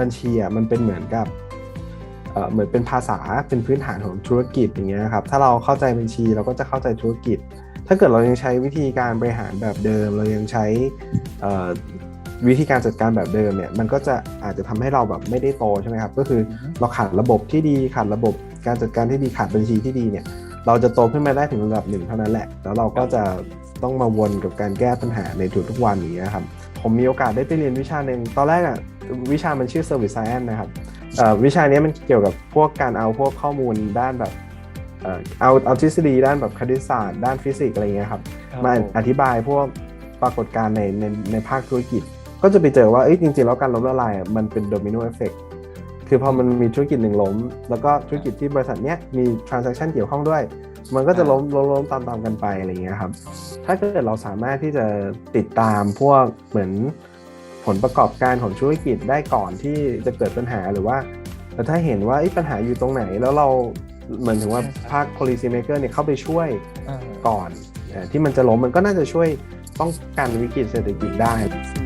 บัญชีอะมันเป็นเหมือนกับเอ่อเหมือนเป็นภาษาเป็นพื้นฐานของธุรกิจอย่างเงี้ยครับถ้าเราเข้าใจบัญชีเราก็จะเข้าใจธุรกิจ ถ้าเกิดเรายังใช้วิธีการบริหารแบบเดิม เรายังใช้เอ่อวิธีการจัดการแบบเดิมเนี่ยมันก็จะอาจจะทำให้เราแบบไม่ได้โตใช่ไหมครับก็คือเราขาดระบบที่ดีขาดระบบการจัดการที่ดีขาดบัญชีที่ดีเนี่ยเราจะโตขึ้นมาได้ถึงระดับหนึ่งเท่านั้นแหละ แล้วเราก็จะต้องมาวนกับการแก้ปัญหาในทุกๆวันอย่างเงี้ยครับผมมีโอกาสได้ไปเรียนวิชาหนึ่งตอนแรกอะ วิชามันชื่อ Service Science นะครับเอ่อวิชาเนี้ยมันเกี่ยวกับพวกการเอาพวกข้อมูลด้านแบบเอ่อเอาเอาทฤษฎีด้านแบบคณิตศาสตร์ด้านฟิสิกส์อะไรเงี้ยครับมาอธิบายพวกปรากฏการณ์ในในในภาคธุรกิจ ก็จะไปเจอว่าเอ้ยจริงๆ แล้วการล้มละลายอะมันเป็นโดมิโนเอฟเฟกคือพอมันมีธุรกิจหนึ่งล้ม แล้วก็ธุรกิจที่บริษัทเนี้ยมี transaction เกี่ยวข้องด้วย มันก็จะล้มล้มล้มตามตามๆกันไปอะไรอย่างเงี้ยครับถ้าเกิดเราสามารถที่จะติดตามพวกเหมือน ผลประกอบการของธุรกิจได้ก่อนที่จะเกิดปัญหาหรือว่าแต่ถ้าเห็นว่าเอ้ยปัญหาอยู่ตรงไหนแล้วเราเหมือนถึงว่าภาค policy maker เนี่ยเข้าไปช่วยอ่าก่อนเอ่อที่มันจะล้มมันก็น่าจะช่วยป้องกันวิกฤตเศรษฐกิจได้อื